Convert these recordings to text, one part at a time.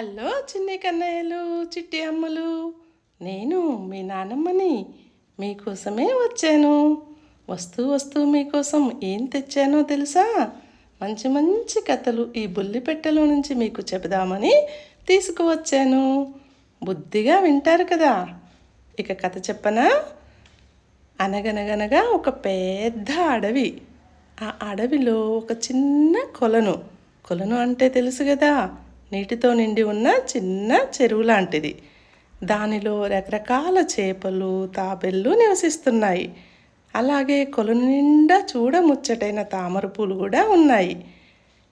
Hello చిన్ని కన్నయ్యలు చిట్టి అమ్మలు. నేను మీ నానమ్మని మీకోసమే వచ్చాను. వస్తూ వస్తూ మీకోసం ఏం తెచ్చానో తెలుసా? మంచి మంచి కథలు ఈ బుల్లి పెట్టెలో నుంచి మీకు చెబుదామని తీసుకువచ్చాను. బుద్ధిగా వింటారు కదా. ఇక కథ చెప్పనా? అనగనగనగా ఒక పెద్ద అడవి. ఆ అడవిలో ఒక చిన్న కొలను. కొలను అంటే తెలుసు కదా. నీటితో నిండి ఉన్న చిన్న చెరువు లాంటిది. దానిలో రకరకాల చేపలు తాబెళ్ళు నివసిస్తున్నాయి. అలాగే కొలను నిండా చూడముచ్చటైన తామర పూలు కూడా ఉన్నాయి.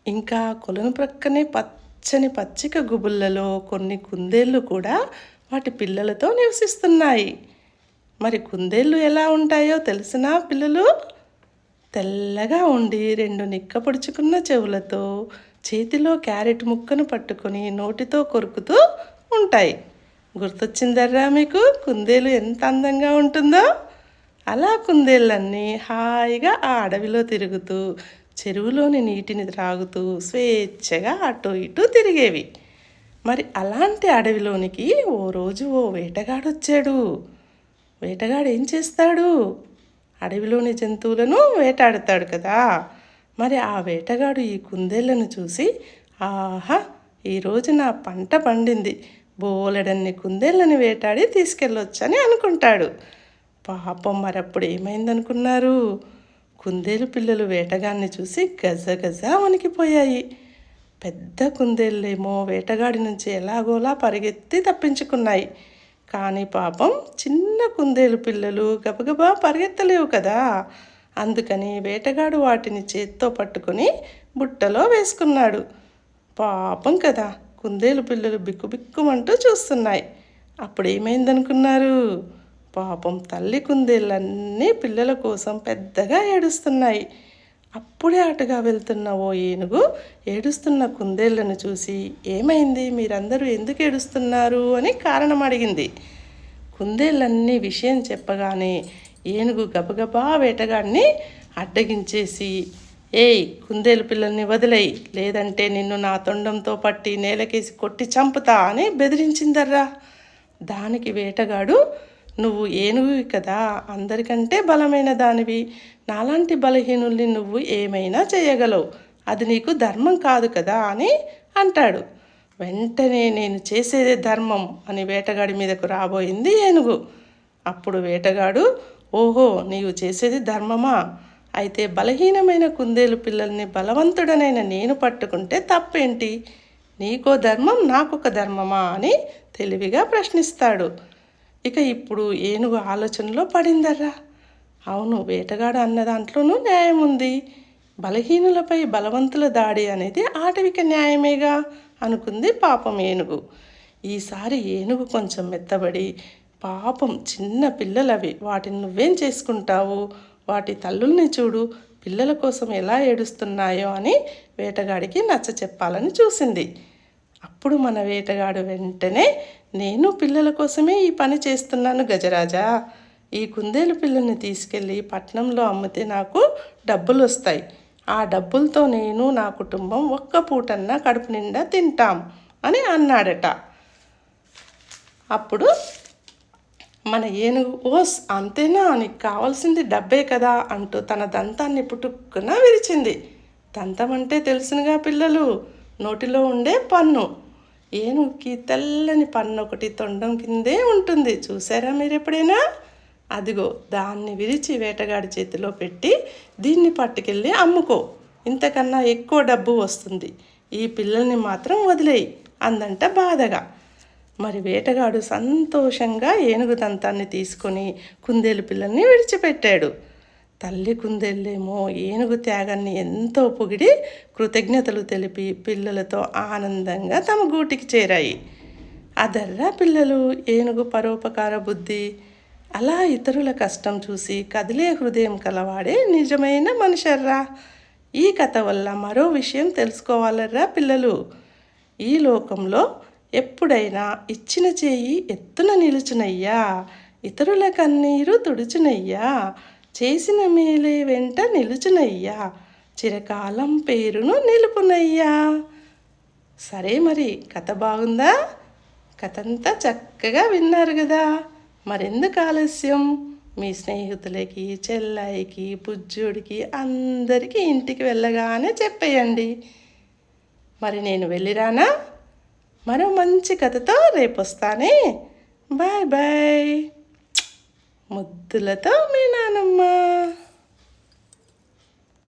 ఇంకా కొలను ప్రక్కనే పచ్చని పచ్చిక గుబుళ్ళలో కొన్ని కుందేళ్ళు కూడా వాటి పిల్లలతో నివసిస్తున్నాయి. మరి కుందేళ్ళు ఎలా ఉంటాయో తెలిసినా పిల్లలు? తెల్లగా ఉండి రెండు నిక్క పొడుచుకున్న చెవులతో చేతిలో క్యారెట్ ముక్కను పట్టుకొని నోటితో కొరుకుతూ ఉంటాయి. గుర్తొచ్చిందర్రా మీకు? కుందేలు ఎంత అందంగా ఉంటుందో? అలా కుందేళ్ళన్నీ హాయిగా ఆ అడవిలో తిరుగుతూ చెరువులోని నీటిని త్రాగుతూ స్వేచ్ఛగా అటు ఇటు తిరిగేవి. మరి అలాంటి అడవిలోనికి ఓ రోజు ఓ వేటగాడొచ్చాడు. వేటగాడు ఏం చేస్తాడు? అడవిలోని జంతువులను వేటాడతాడు కదా. మరి ఆ వేటగాడు ఈ కుందేళ్ళను చూసి ఆహా ఈరోజు నా పంట పండింది. బోలెడన్ని కుందేళ్ళని వేటాడి తీసుకెళ్ళొచ్చని అనుకుంటాడు. పాపం మరప్పుడు ఏమైందనుకున్నారు? కుందేలు పిల్లలు వేటగాన్ని చూసి గజ గజ వణికిపోయాయి. పెద్ద కుందేళ్ళేమో వేటగాడి నుంచి ఎలాగోలా పరిగెత్తి తప్పించుకున్నాయి. కానీ పాపం చిన్న కుందేలు పిల్లలు గబగబా పరిగెత్తలేవు కదా. అందుకని వేటగాడు వాటిని చేత్తో పట్టుకొని బుట్టలో వేసుకున్నాడు. పాపం కదా కుందేలు పిల్లలు బిక్కుబిక్కుమంటూ చూస్తున్నాయి. అప్పుడు ఏమైందనుకున్నారు పాపం తల్లి కుందేళ్ళన్నీ పిల్లల కోసం పెద్దగా ఏడుస్తున్నాయి. అప్పుడే అటుగా వెళ్తున్న ఓ ఏనుగు ఏడుస్తున్న కుందేళ్ళను చూసి ఏమైంది? మీరందరూ ఎందుకు ఏడుస్తున్నారు? అని కారణం అడిగింది. కుందేళ్ళన్నీ విషయం చెప్పగానే ఏనుగు గబగబా వేటగాడిని అడ్డగించేసి ఏయ్ కుందేలు పిల్లల్ని వదిలేయి లేదంటే నిన్ను నా తొండంతో పట్టి నేలకేసి కొట్టి చంపుతా అని బెదిరించిందర్రా. దానికి వేటగాడు నువ్వు ఏనుగువి కదా అందరికంటే బలమైన దానివి. నాలాంటి బలహీనుల్ని నువ్వు ఏమైనా చేయగలవు. అది నీకు ధర్మం కాదు కదా అని అంటాడు. వెంటనే నేను చేసేదే ధర్మం అని వేటగాడి మీదకు రాబోయింది ఏనుగు. అప్పుడు వేటగాడు ఓహో నీవు చేసేది ధర్మమా? అయితే బలహీనమైన కుందేలు పిల్లల్ని బలవంతుడనైన నేను పట్టుకుంటే తప్పేంటి? నీకో ధర్మం నాకొక ధర్మమా అని తెలివిగా ప్రశ్నిస్తాడు. ఇక ఇప్పుడు ఏనుగు ఆలోచనలో పడిందర్రా. అవును వేటగాడు అన్న దాంట్లోనూ న్యాయం ఉంది. బలహీనులపై బలవంతుల దాడి అనేది ఆటవిక న్యాయమేగా అనుకుంది పాపం ఏనుగు. ఈసారి ఏనుగు కొంచెం మెత్తబడి పాపం చిన్న పిల్లలవి. వాటిని నువ్వేం చేసుకుంటావు? వాటి తల్లుల్ని చూడు. పిల్లల కోసం ఎలా ఏడుస్తున్నాయో అని వేటగాడికి నచ్చ చెప్పాలని చూసింది. అప్పుడు మన వేటగాడు వెంటనే నేను పిల్లల కోసమే ఈ పని చేస్తున్నాను గజరాజా. ఈ కుందేలు పిల్లల్ని తీసుకెళ్ళి పట్నంలో అమ్మితే నాకు డబ్బులు వస్తాయి ఆ డబ్బులతో నేను నా కుటుంబం ఒక్క పూటన్నా కడుపు నిండా తింటాం అని అన్నాడట. అప్పుడు మన ఏనుగు ఓస్ అంతేనా? నీకు కావాల్సింది డబ్బే కదా అంటూ తన దంతాన్ని పుట్టుక్కున విరిచింది. దంతం అంటే తెలుసునుగా పిల్లలు నోటిలో ఉండే పన్ను. ఏనుగుకి తెల్లని పన్ను ఒకటి తొండం కిందే ఉంటుంది. చూసారా మీరు ఎప్పుడైనా అదిగో దాన్ని విరిచి వేటగాడి చేతిలో పెట్టి దీన్ని పట్టుకెళ్ళి అమ్ముకో. ఇంతకన్నా ఎక్కువ డబ్బు వస్తుంది. ఈ పిల్లల్ని మాత్రం వదిలేయి అందంట బాధగా. మరి వేటగాడు సంతోషంగా ఏనుగు దంతాన్ని తీసుకొని కుందేలు పిల్లల్ని విడిచిపెట్టాడు. తల్లి కుందేళ్ళేమో ఏనుగు త్యాగాన్ని ఎంతో పొగిడి కృతజ్ఞతలు తెలిపి పిల్లలతో ఆనందంగా తమ గూటికి చేరాయి. అదర్రా పిల్లలు ఏనుగు పరోపకార బుద్ధి. అలా ఇతరుల కష్టం చూసి కదిలే హృదయం కలవాడే నిజమైన మనుషర్రా. ఈ కథ వల్ల మరో విషయం తెలుసుకోవాలర్రా పిల్లలు. ఈ లోకంలో ఎప్పుడైనా ఇచ్చిన చేయి ఎత్తున నిలుచునయ్యా. ఇతరుల కన్నీరు తుడుచునయ్యా. చేసిన మేలే వెంట నిలుచునయ్యా. చిరకాలం పేరును నిలుపునయ్యా. సరే మరి కథ బాగుందా? కథ అంతా చక్కగా విన్నారు కదా మరెందుకు ఆలస్యం? మీ స్నేహితులకి చెల్లాయికి బుజ్జుడికి అందరికీ ఇంటికి వెళ్ళగానే చెప్పేయండి. మరి నేను వెళ్ళిరానా? మరో మంచి కథతో రేపు వస్తానే బాయ్ బాయ్. ముద్దులతో మీ నానమ్మ.